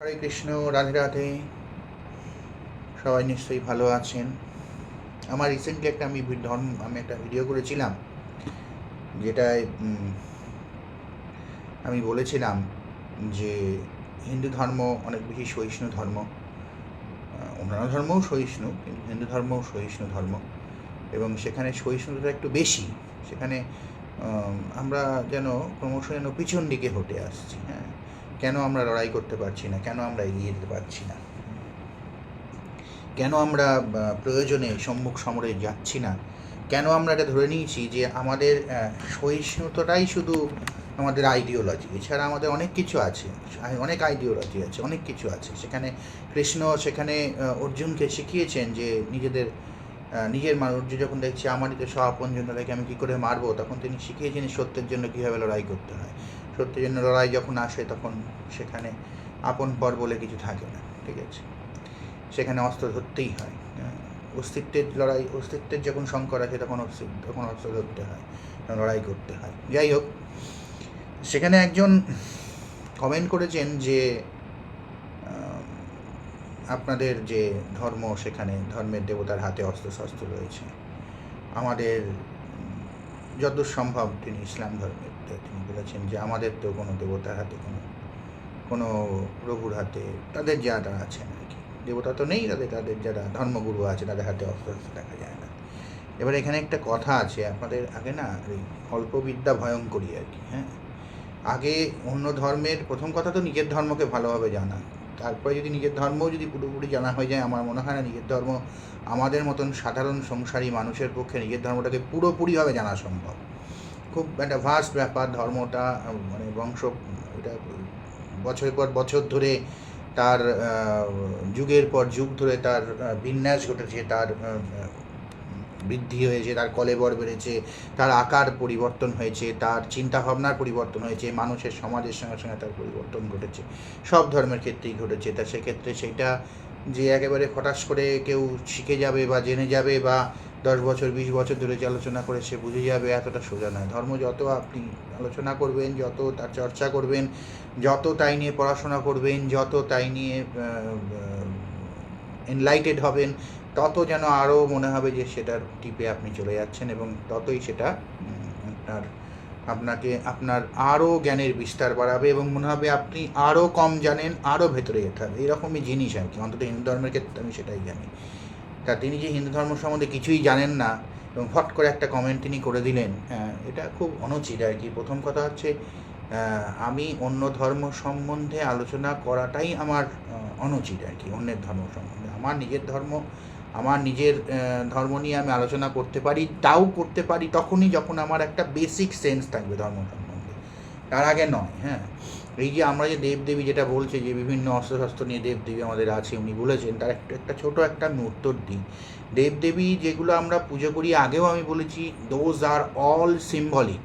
হরে কৃষ্ণ, রাধে রাধে। সবাই নিশ্চয়ই ভালো আছেন। আমার রিসেন্টলি একটা আমি ধর্ম আমি একটা ভিডিও করেছিলাম, যেটায় আমি বলেছিলাম যে হিন্দু ধর্ম অনেক বেশি সহিষ্ণু ধর্ম। অন্যান্য ধর্মও সহিষ্ণু, কিন্তু হিন্দু ধর্মও সহিষ্ণু ধর্ম। এবং সেখানে সহিষ্ণুতা একটু বেশি। সেখানে আমরা যেন ক্রমশ যেন পিছন দিকে হটে আসছি হ্যাঁ। কেন আমরা লড়াই করতে পারছি না? কেন আমরা এগিয়ে যেতে পারছি না? কেন আমরা প্রয়োজনে সম্মুখ সমরে যাচ্ছি না? কেন আমরা এটা ধরে নিয়েছি যে আমাদের সহিষ্ণুতাটাই শুধু আমাদের আইডিওলজি এছাড়া আমাদের অনেক কিছু আছে, অনেক আইডিওলজি আছে, অনেক কিছু আছে। সেখানে কৃষ্ণ সেখানে অর্জুনকে শিখিয়েছেন যে নিজেদের নিজের মানুষ যখন দেখছে আমারই তো সব তাদেরকে আমি কী করে মারবো, তখন তিনি শিখিয়েছেন সত্যের জন্য কীভাবে লড়াই করতে হয়। সত্যের জন্য লড়াই যখন আসে তখন সেখানে আপন পর বলে কিছু থাকে না, ঠিক আছে? সেখানে অস্ত্র ধরতেই হয়। অস্তিত্বের লড়াই, অস্তিত্বের যখন সংকট আছে তখন তখন অস্ত্র ধরতে হয় লড়াই করতে হয়। যাই হোক, সেখানে একজন কমেন্ট করেছেন যে আপনাদের যে ধর্ম সেখানে, ধর্মের দেবতার হাতে অস্ত্র শস্ত্র রয়েছে। আমাদের যতদূর সম্ভব তিনি ইসলাম ধর্মের। তে- তিনি বলেছেন যে আমাদের তো কোনো দেবতার হাতে, কোনো কোনো প্রভুর হাতে তাদের যারা আছেন আর কি। দেবতা তো নেই তাদের তাদের যারা ধর্মগুরু আছে তাদের হাতে অস্ত্র দেখা যায় না। এবার এখানে একটা কথা আছে, আপনাদের আগে না ওই অল্প বিদ্যা ভয়ঙ্করী আর কি হ্যাঁ? আগে অন্য ধর্মের, প্রথম কথা তো নিজের ধর্মকে ভালোভাবে জানা। তারপরে যদি নিজের ধর্মও যদি পুরোপুরি জানা হয়ে যায়, আমার মনে হয় না নিজের ধর্ম আমাদের মতন সাধারণ সংসারী মানুষের পক্ষে নিজের ধর্মটাকে পুরোপুরিভাবে জানা সম্ভব। খুব একটা ভাস্ট ব্যাপার ধর্মটা মানে বংশ, এটা বছরের পর বছর ধরে তার যুগের পর যুগ ধরে তার বিন্যাস ঘটেছে, তার বৃদ্ধি হয়েছে, তার কলেবর বেড়েছে, তার আকার পরিবর্তন হয়েছে, তার চিন্তা ভাবনার পরিবর্তন হয়েছে, মানুষের সমাজের সঙ্গে সঙ্গে তার পরিবর্তন ঘটেছে। সব ধর্মের ক্ষেত্রেই ঘটেছে। তা সেক্ষেত্রে সেটা যে একেবারে হঠাৎ করে কেউ শিখে যাবে বা জেনে যাবে বা দশ বছর, বিশ বছর ধরে যে আলোচনা করে সে বুঝে যাবে, এতটা সোজা নয়। ধর্ম যত আপনি আলোচনা করবেন, যত তার চর্চা করবেন, যত তাই নিয়ে পড়াশোনা করবেন, যত তাই নিয়ে এনলাইটেড হবেন, তত যেন আরও মনে হবে যে সেটার টিপে আপনি চলে যাচ্ছেন এবং ততই সেটা আপনার আপনাকে আপনার আরও জ্ঞানের বিস্তার বাড়াবে এবং মনে হবে আপনি আরও কম জানেন আরও ভেতরে যেতে হবে। এরকমই জিনিস আর কি। অন্তত হিন্দু ধর্মের ক্ষেত্রে আমি সেটাই জানি। তা তিনি যে হিন্দু ধর্ম সম্বন্ধে কিছুই জানেন না এবং ফট করে একটা কমেন্ট তিনি করে দিলেন আহ, এটা খুব অনুচিত আর কি। প্রথম কথা হচ্ছে আমি অন্য ধর্ম সম্বন্ধে আলোচনা করাটাই আমার অনুচিত আর কি অন্যের ধর্ম সম্বন্ধে। আমার নিজের ধর্ম আমার নিজের ধর্ম নিয়ে আমি আলোচনা করতে পারি, তাও করতে পারি তখনই যখন আমার একটা বেসিক সেন্স থাকবে ধর্ম সম্বন্ধে। তার আগে নয় হ্যাঁ। এই যে আমরা যে দেবদেবী যেটা বলছে, যে বিভিন্ন অস্ত্রশস্ত্র নিয়ে দেবদেবী আমাদের আছে, উনি বলেছেন, তার একটা একটা ছোটো একটা আমি উত্তর দিই। দেবদেবী যেগুলো আমরা পুজো করি, আগেও আমি বলেছি দোজ আর অল সিম্বলিক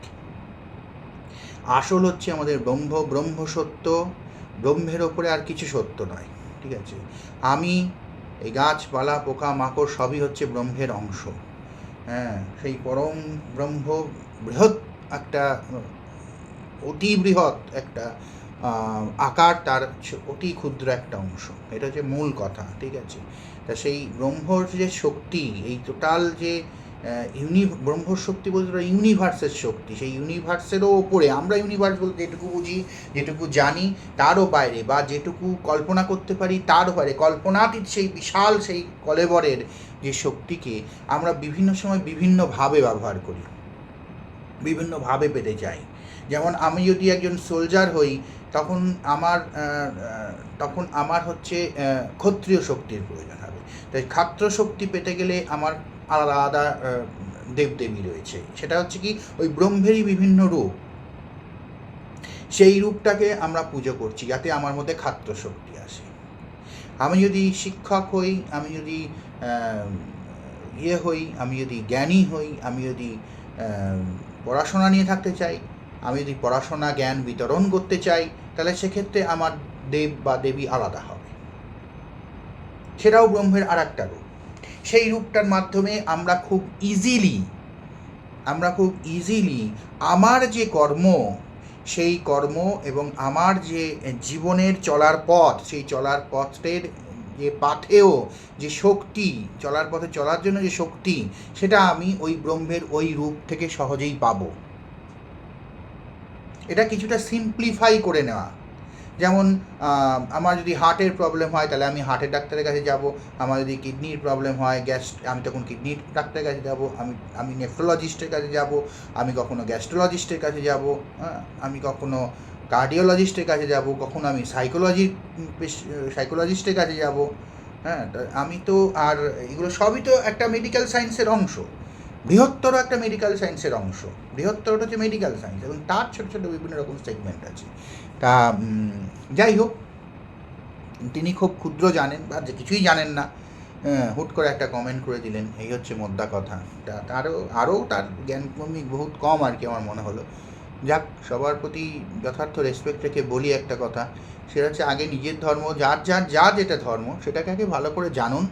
আসল হচ্ছে আমাদের ব্রহ্ম ব্রহ্ম সত্য ব্রহ্মের ওপরে আর কিছু সত্য নয়, ঠিক আছে। আমি এই গাছপালা পোকা মাকড় সবই হচ্ছে ব্রহ্মের অংশ। হ্যাঁ সেই পরম ব্রহ্ম বৃহৎ একটা, অতি বৃহৎ একটা আকার তার অতি ক্ষুদ্র একটা অংশ। এটা হচ্ছে মূল কথা, ঠিক আছে? তা সেই ব্রহ্মর যে শক্তি, এই টোটাল যে ইউনি ব্রহ্মর শক্তি বলতে ইউনিভার্সের শক্তি। সেই ইউনিভার্সেরও ওপরে আমরা ইউনিভার্স বলতে যেটুকু বুঝি, যেটুকু জানি, তারও বাইরে বা যেটুকু কল্পনা করতে পারি, তার বাইরে। কল্পনাতীত সেই বিশাল সেই কলেবরের যে শক্তিকে আমরা বিভিন্ন সময় বিভিন্নভাবে ব্যবহার করি। বিভিন্নভাবে পেতে চাই। যেমন আমি যদি একজন সোলজার হই, তখন আমার তখন আমার হচ্ছে ক্ষত্রিয় শক্তির প্রয়োজন হবে। তাই খাত্র শক্তি পেতে গেলে আমার আলাদা আলাদা দেবদেবী রয়েছে। সেটা হচ্ছে কি, ওই ব্রহ্মেরই বিভিন্ন রূপ। সেই রূপটাকে আমরা পুজো করছি যাতে আমার মধ্যে খাদ্য শক্তি আসে। আমি যদি শিক্ষক হই, আমি যদি ইয়ে হই, আমি যদি জ্ঞানী হই, আমি যদি পড়াশোনা নিয়ে থাকতে চাই, আমি যদি পড়াশোনা, জ্ঞান বিতরণ করতে চাই, তাহলে সেক্ষেত্রে আমার দেব বা দেবী আলাদা হবে। সেটাও ব্রহ্মের আর একটা রূপ। সেই রূপটার মাধ্যমে আমরা খুব ইজিলি আমরা খুব ইজিলি আমার যে কর্ম, সেই কর্ম এবং আমার যে জীবনের চলার পথ, সেই চলার পথের যে পাথেও যে শক্তি, চলার পথে চলার জন্য যে শক্তি, সেটা আমি ওই ব্রহ্মের ওই রূপ থেকে সহজেই পাবো। এটা কিছুটা সিম্পলিফাই করে নেওয়া। যেমন আমার যদি হার্টের প্রবলেম হয়, তাহলে আমি হার্টের ডাক্তারের কাছে যাব। আমার যদি কিডনির প্রবলেম হয় গ্যাস আমি তখন কিডনির ডাক্তারের কাছে যাব। আমি আমি নেফ্রোলজিস্টের কাছে যাব। আমি কখনো গ্যাস্ট্রোলজিস্টের কাছে যাব। হ্যাঁ আমি কখনো কার্ডিওলজিস্টের কাছে যাব। কখনো আমি সাইকোলজি সাইকোলজিস্টের কাছে যাব। হ্যাঁ আমি তো, আর এগুলো সবই তো একটা মেডিকেল সায়েন্সের অংশ। বৃহত্তর একটা মেডিকেল সায়েন্সের অংশ। বৃহত্তরটা হচ্ছে মেডিকেল সায়েন্স এবং তার ছোটো ছোটো বিভিন্ন রকম সেগমেন্ট আছে। তা যাই হোক তিনি খুব ক্ষুদ্র জানেন বা যে কিছুই জানেন না হ্যাঁ, হুট করে একটা কমেন্ট করে দিলেন এই হচ্ছে মোদ্দা কথা। তা তারও আরও তার জ্ঞানভূমি বহুত কম আর কি আমার মনে হলো। যাক সবার প্রতি যথার্থ রেসপেক্ট রেখে বলি একটা কথা সেটা হচ্ছে আগে নিজের ধর্ম যার যার যা যেটা ধর্ম সেটাকে আগে ভালো করে জানুন।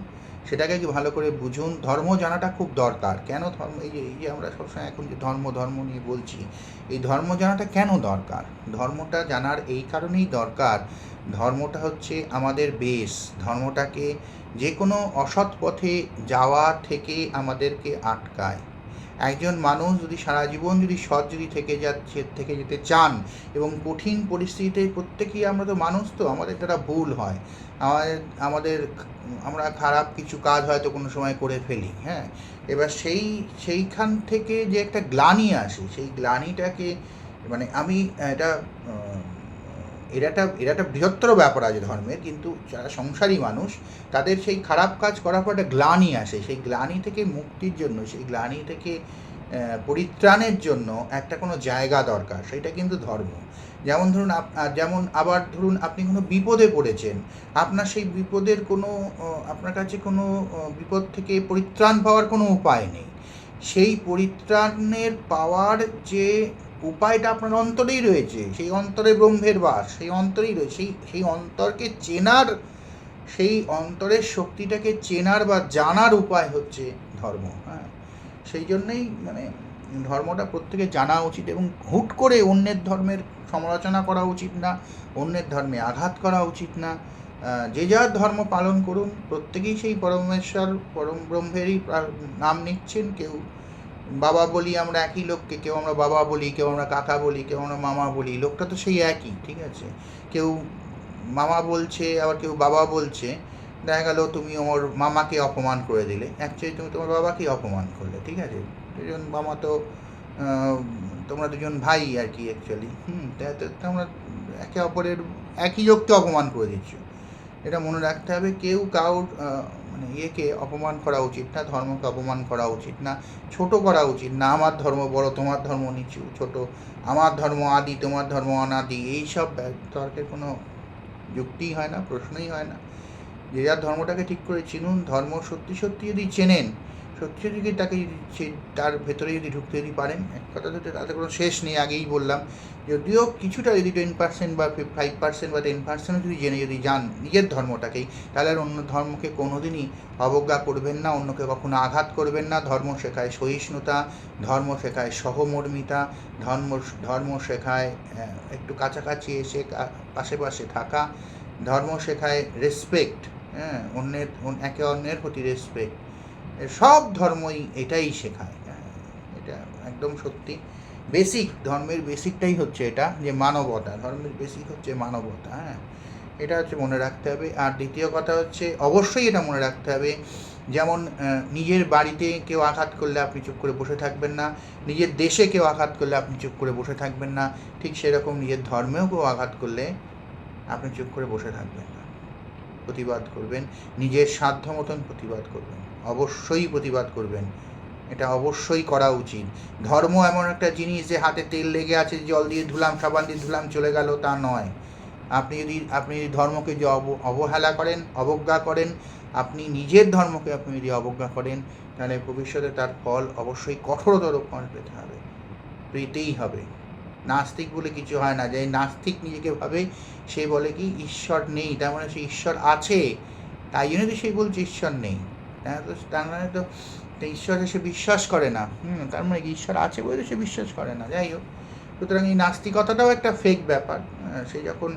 সেটাকে কি ভালো করে বুঝুন? ধর্ম জানাটা খুব দরকার। কেন ধর্ম? এই যে এই যে আমরা সবসময় এখন যে ধর্ম ধর্ম নিয়ে বলছি, এই ধর্ম জানাটা কেন দরকার? ধর্মটা জানার এই কারণেই দরকার। ধর্মটা হচ্ছে আমাদের বেশ ধর্মটাকে যে কোনো অসৎ পথে যাওয়া থেকে আমাদেরকে আটকায়। একজন মানুষ যদি সারা জীবন যদি সৎ যদি থেকে যাচ্ছে থেকে যেতে চান এবং কঠিন পরিস্থিতিতে প্রত্যেকেই আমরা তো মানুষ তো, আমাদের দ্বারা ভুল হয়। আমাদের আমাদের আমরা খারাপ কিছু কাজ হয়তো কোনো সময় করে ফেলি হ্যাঁ? এবার সেই, সেইখান থেকে যে একটা গ্লানি আসে, সেই গ্লানিটাকে মানে আমি এটা এটা একটা এটা একটা বৃহত্তর ব্যাপার আছে ধর্মের কিন্তু যারা সংসারী মানুষ, তাদের সেই খারাপ কাজ করার পর একটা গ্লানি আসে। সেই গ্লানি থেকে মুক্তির জন্য, সেই গ্লানি থেকে পরিত্রাণের জন্য একটা কোনো জায়গা দরকার, সেটা কিন্তু ধর্ম। যেমন ধরুন যেমন আবার ধরুন আপনি কোনো বিপদে পড়েছেন, আপনার সেই বিপদের কোনো আপনার কাছে কোনো বিপদ থেকে পরিত্রাণ পাওয়ার কোনো উপায় নেই। সেই পরিত্রাণের পাওয়ার যে উপায়টা আপনার অন্তরেই রয়েছে, সেই অন্তরে ব্রহ্মের বাস, সেই অন্তরেই রয়েছে সেই সেই অন্তরকে চেনার, সেই অন্তরের শক্তিটাকে চেনার বা জানার উপায় হচ্ছে ধর্ম হ্যাঁ? সেই জন্যই মানে ধর্মটা প্রত্যেকে জানা উচিত এবং হুট করে অন্যের ধর্মের সমালোচনা করা উচিত না, অন্যের ধর্মে আঘাত করা উচিত না যে যার ধর্ম পালন করুন, প্রত্যেকেই সেই পরমেশ্বর, পরম ব্রহ্মেরই নাম নিচ্ছেন, কেউ বাবা বলি আমরা একই লোককে, কেউ আমরা বাবা বলি, কেউ আমরা কাকা বলি, কেউ আমরা মামা বলি, লোকটা তো সেই একই, ঠিক আছে? কেউ মামা বলছে, আবার কেউ বাবা বলছে, দেখা গেল তুমি আমার মামাকে অপমান করে দিলে অ্যাকচুয়ালি তুমি তোমার বাবাকেই অপমান করলে, ঠিক আছে? দুজন মামা তো তোমরা দুজন ভাই আর কি অ্যাকচুয়ালি হুম তোমরা একে অপরের, একই লোককে অপমান করে দিচ্ছ। এটা মনে রাখতে হবে, কেউ কাউর ইয়েকে অপমান করা উচিত না, ধর্মকে অপমান করা উচিত না, ছোট করা উচিত না, আমার ধর্ম বড়, তোমার ধর্ম নিচু, ছোট, আমার ধর্ম আদি, তোমার ধর্ম অনাদি এইসব তর্কের কোনো যুক্তিই হয় না, প্রশ্নই হয় না। যে যার ধর্মটাকে ঠিক করে চিনুন, ধর্ম সত্যি সত্যি যদি চেনেন সত্যি যদি তাকে সে- তার ভেতরে যদি ঢুকতে যদি পারেন এক কথা তো তাতে কোনো শেষ নেই, আগেই বললাম। যদিও কিছুটা যদি টেন পার্সেন্ট বা ফাইভ পার্সেন্ট বা টেন পার্সেন্টও যদি জেনে যদি যান নিজের ধর্মটাকেই, তাহলে আর অন্য ধর্মকে কোনোদিনই অবজ্ঞা করবেন না, অন্যকে কখনো আঘাত করবেন না। ধর্ম শেখায় সহিষ্ণুতা, ধর্ম শেখায় সহমর্মিতা, ধর্ম ধর্ম শেখায় একটু কাছাকাছি এসে কা- পাশে পাশে থাকা। ধর্ম শেখায় রেসপেক্ট হ্যাঁ অন্যের, একে অন্যের প্রতি রেসপেক্ট সব ধর্মই এটাই শেখায়। এটা একদম সত্যি। বেসিক, ধর্মের বেসিকটাই হচ্ছে এটা যে মানবতা, ধর্মের বেসিক হচ্ছে মানবতা হ্যাঁ? এটা হচ্ছে মনে রাখতে হবে। আর দ্বিতীয় কথা হচ্ছে, অবশ্যই এটা মনে রাখতে হবে, যেমন নিজের বাড়িতে কেউ আঘাত করলে আপনি চুপ করে বসে থাকবেন না, নিজের দেশে কেউ আঘাত করলে আপনি চুপ করে বসে থাকবেন না, ঠিক সেরকম নিজের ধর্মেও কেউ আঘাত করলে আপনি চুপ করে বসে থাকবেন না। প্রতিবাদ করবেন, নিজের সাধ্য মতন প্রতিবাদ করবেন। অবশ্যই প্রতিবাদ করবেন। এটা অবশ্যই করা উচিত। ধর্ম এমন একটা জিনিস যে হাতে তেল লেগে আছে জল দিয়ে ধুলাম, সাবান দিয়ে ধুলাম, চলে গেল, তা নয়। আপনি যদি আপনি যদি ধর্মকে যে অব- অবহেলা করেন, অবজ্ঞা করেন, আপনি নিজের ধর্মকে আপনি যদি অবজ্ঞা করেন, তাহলে ভবিষ্যতে তার ফল অবশ্যই কঠোরতর ফল পেতে হবে। পেতেই হবে। নাস্তিক বলে কিছু হয় না। যে নাস্তিক নিজেকে ভাবে, সে বলে কি, ঈশ্বর নেই। তার মানে সে ঈশ্বর আছে। তাই জন্য তো সে বলছে, ঈশ্বর নেই। হ্যাঁ তো তার মানে তো ঈশ্বরে সে বিশ্বাস করে না। হুম, তার মানে ঈশ্বর আছে বলে সে বিশ্বাস করে না। যাই হোক, সুতরাং এই নাস্তিকতাটাও একটা ফেক ব্যাপার। সে যখন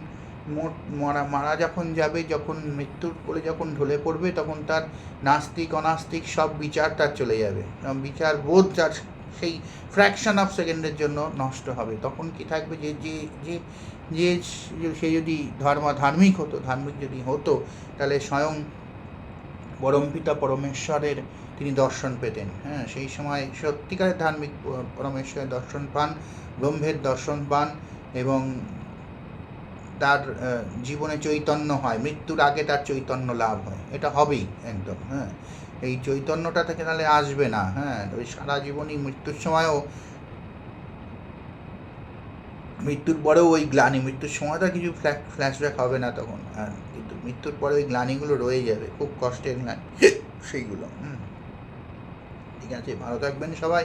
মারা মারা যখন যাবে, যখন মৃত্যুর কোলে যখন ঢলে পড়বে, তখন তার নাস্তিক, অনাস্তিক সব বিচার তার চলে যাবে। বিচার বোধ তার সেই ফ্র্যাকশন অফ সেকেন্ডের জন্য নষ্ট হবে। তখন কি থাকবে? যে যে যে যে সে যদি ধর্ম ধার্মিক হতো, ধার্মিক যদি হতো, তাহলে স্বয়ং পরমপিতা পরমেশ্বরের তিনি দর্শন পেতেন। হ্যাঁ সেই সময় সত্যিকারের ধার্মিক পরমেশ্বরের দর্শন পান, ব্রহ্মের দর্শন পান এবং তার জীবনে চৈতন্য হয়, মৃত্যুর আগে তার চৈতন্য লাভ হয়। এটা হবেই একদম হ্যাঁ। এই চৈতন্যটা থেকে তাহলে আসবে না হ্যাঁ। ওই সারা জীবনই মৃত্যুর সময়ও, মৃত্যুর পরেও ওই গ্লানি, মৃত্যুর সময় তো কিছু ফ্ল্যাশব্যাক হবে না তখন, আর কিন্তু মৃত্যুর পরে ওই গ্লানিগুলো রয়ে যাবে, খুব কষ্টের গ্লানি। সেইগুলো। ঠিক আছে, ভালো থাকবেন সবাই।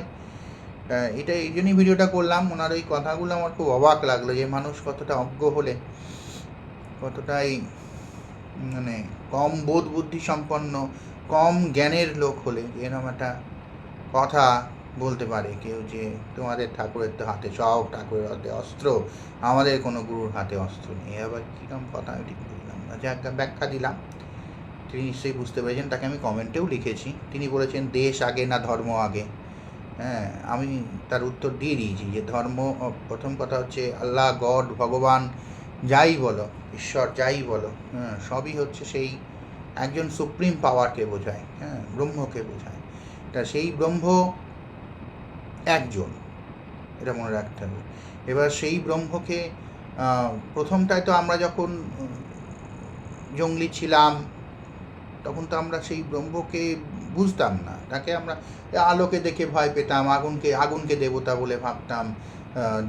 এটা এই জন্যই ভিডিওটা করলাম, ওনার ওই কথাগুলো আমার খুব অবাক লাগল যে মানুষ কতটা অজ্ঞ হলে কতটাই মানে কম বোধ বুদ্ধি সম্পন্ন, কম জ্ঞানের লোক হলে এরকম একটা কথা। বলতে পারে কেউ যে তোমাদের ঠাকুরের তো হাতে সব ঠাকুরের হাতে অস্ত্র, আমাদের কোনো গুরুর হাতে অস্ত্র নেই। আবার কীরকম কথা, আমি ঠিক বুঝলাম না। যাক ব্যাখ্যা দিলাম। তিনি নিশ্চয়ই বুঝতে পেরেছেন, তাকে আমি কমেন্টেও লিখেছি। তিনি বলেছেন, দেশ আগে না ধর্ম আগে? হ্যাঁ আমি তার উত্তর দিয়ে দিয়েছি যে ধর্ম প্রথম কথা হচ্ছে আল্লাহ, গড, ভগবান, যাই বলো, ঈশ্বর যাই বলো হ্যাঁ সবই হচ্ছে সেই একজন সুপ্রিম পাওয়ারকে বোঝায় হ্যাঁ ব্রহ্মকে বোঝায়। তা সেই ব্রহ্ম একজন। এটা মনে রাখতে হবে। এবার সেই ব্রহ্মকে প্রথমটায় তো আমরা যখন জঙ্গলি ছিলাম, তখন তো আমরা সেই ব্রহ্মকে বুঝতাম না। তাকে আমরা আলোকে দেখে ভয় পেতাম, আগুনকে আগুনকে দেবতা বলে ভাবতাম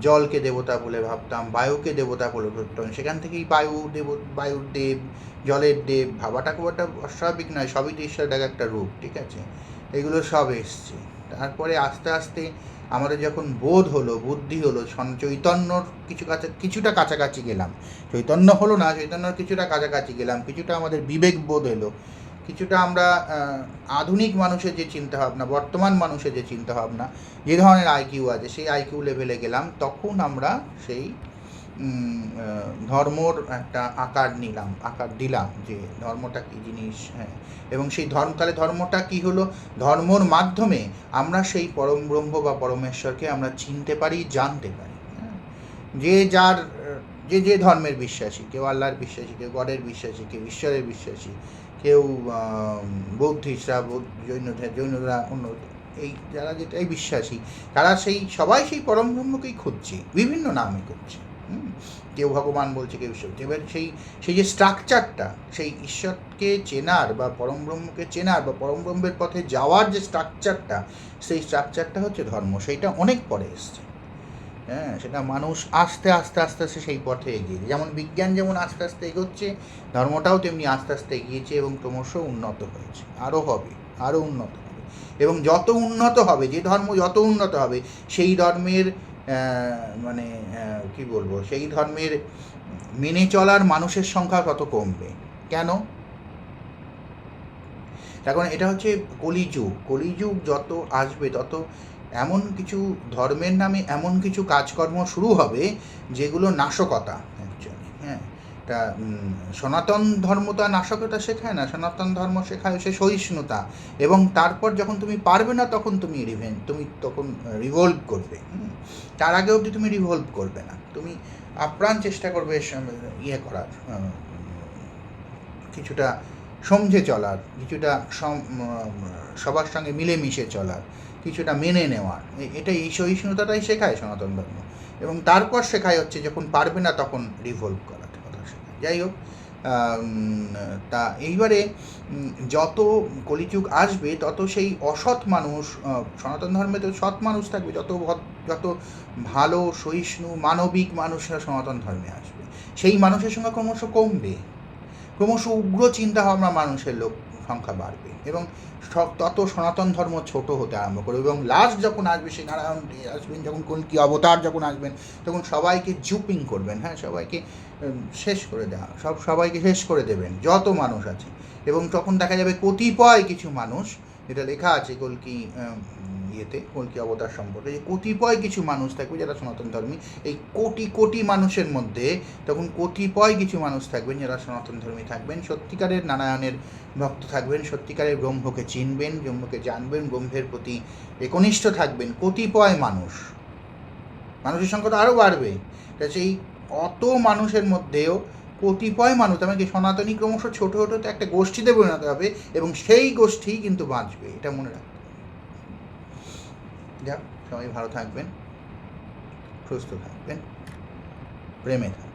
জলকে দেবতা বলে ভাবতাম, বায়ুকে দেবতা বলে ভাবতাম। সেখান থেকেই বায়ু দেব, বায়ুর দেব, জলের দেব, ভাবাটা খুব একটা অস্বাভাবিক নয়, সবই তো ঈশ্বরের এক একটা রূপ, ঠিক আছে? এগুলো সব এসছে। তারপরে আস্তে আস্তে আমাদের যখন বোধ হলো, বুদ্ধি হলো চৈতন্যর কিছু কাছা কিছুটা কাছাকাছি গেলাম। চৈতন্য হলো না, চৈতন্যর কিছুটা কাছাকাছি গেলাম, কিছুটা আমাদের বিবেক বোধ এলো কিছুটা আমরা আধুনিক মানুষের যে চিন্তাভাবনা বর্তমান মানুষের যে চিন্তাভাবনা যে ধরনের আইকিউ আছে, সেই আইকিউ লেভেলে গেলাম, তখন আমরা সেই ধর্মর একটা আকার নিলাম, আকার দিলাম যে ধর্মটা কী জিনিস হ্যাঁ এবং সেই ধর্ম, তাহলে ধর্মটা কি হলো ধর্মর মাধ্যমে আমরা সেই পরম ব্রহ্ম বা পরমেশ্বরকে আমরা চিনতে পারি, জানতে পারি হ্যাঁ? যে যার, যে যে ধর্মের বিশ্বাসী, কেউ আল্লাহর বিশ্বাসী, কেউ গডের বিশ্বাসী, কেউ ঈশ্বরের বিশ্বাসী, কেউ বৌদ্ধিস্টরা বৌদ্ধ জৈন জৈনরা অন্য এই যারা যেটাই বিশ্বাসী, তারা সেই, সবাই সেই পরম ব্রহ্মকেই খুঁজছে, বিভিন্ন নামে হুম? কেউ ভগবান বলছে, কেউ ঈশ্বর এবার সেই সেই যে স্ট্রাকচারটা সেই ঈশ্বরকে চেনার বা পরম ব্রহ্মকে চেনার বা পরম ব্রহ্মের পথে যাওয়ার যে স্ট্রাকচারটা সেই স্ট্রাকচারটা হচ্ছে ধর্ম। সেইটা অনেক পরে এসছে। হ্যাঁ সেটা মানুষ আস্তে আস্তে আস্তে আস্তে সেই পথে এগিয়ে যেমন বিজ্ঞান যেমন আস্তে আস্তে এগোচ্ছে, ধর্মটাও তেমনি আস্তে আস্তে এগিয়েছে এবং ক্রমশ উন্নত হয়েছে। আরও হবে, আরও উন্নত হবে। এবং যত উন্নত হবে, যে ধর্ম যত উন্নত হবে, সেই ধর্মের মানে কি বলব, সেই ধর্মের মেনে চলার মানুষের সংখ্যা কত কমবে? কেন? এখন এটা হচ্ছে কলিযুগ। কলিযুগ যত আসবে, তত এমন কিছু ধর্মের নামে এমন কিছু কাজকর্ম শুরু হবে, যেগুলো নাশকতা। উম, সনাতন ধর্ম তো আর নাশকতা শেখায় না সনাতন ধর্ম শেখায় হচ্ছে সহিষ্ণুতা। এবং তারপর যখন তুমি পারবে না তখন তুমি রিভেন তুমি তখন রিভলভ করবে তার আগে অবধি তুমি রিভলভ করবে না। তুমি আপ্রাণ চেষ্টা করবে ইয়ে করার কিছুটা সমঝে চলার কিছুটা সবার সঙ্গে মিলেমিশে চলার কিছুটা মেনে নেওয়ার। এটা এই সহিষ্ণুতাটাই শেখায় সনাতন ধর্ম। এবং তারপর শেখায় হচ্ছে যখন পারবে না তখন রিভলভ শেখায় যাই হোক তা এইবারে যত কলিযুগ আসবে, তত সেই অসৎ মানুষ সনাতন ধর্মে তো সৎ মানুষ থাকবে, যত যত ভালো, সহিষ্ণু, মানবিক মানুষরা সনাতন ধর্মে আসবে। সেই মানুষের সংখ্যা ক্রমশ কমবে। ক্রমশ উগ্র চিন্তা ভাবনা মানুষের লোক সংখ্যা বাড়বে এবং তত সনাতন ধর্ম ছোট হতে আরম্ভ করবে এবং লাস্ট যখন আসবে সেই নারায়ণ আসবেন, যখন কোন কি অবতার যখন আসবেন, তখন সবাইকে জুপিং করবেন হ্যাঁ সবাইকে শেষ করে দেওয়া সব সবাইকে শেষ করে দেবেন, যত মানুষ আছে এবং তখন দেখা যাবে কতিপয় কিছু মানুষ, যেটা লেখা আছে কলকি ইয়েতে কলকি অবতার সম্পর্কে, যে কতিপয় কিছু মানুষ থাকবে যারা সনাতন ধর্মী, এই কোটি কোটি মানুষের মধ্যে তখন কতিপয় কিছু মানুষ থাকবেন যারা সনাতন ধর্মী থাকবেন, সত্যিকারের নারায়ণের ভক্ত থাকবেন, সত্যিকারের ব্রহ্মকে চিনবেন, ব্রহ্মকে জানবেন, ব্রহ্মের প্রতি একনিষ্ঠ থাকবেন, কতিপয় মানুষ। মানুষের সংখ্যা তো আরও বাড়বে। তা সেই অত মানুষের মধ্যেও কতিপয় মানুষ আমাকে সনাতনী ক্রমশ ছোট ছোট একটা গোষ্ঠীতে পরিণত হবে এবং সেই গোষ্ঠী কিন্তু বাঁচবে, এটা মনে হবে যাক সবাই ভালো থাকবেন সুস্থ থাকবেন প্রেমে থাকবেন।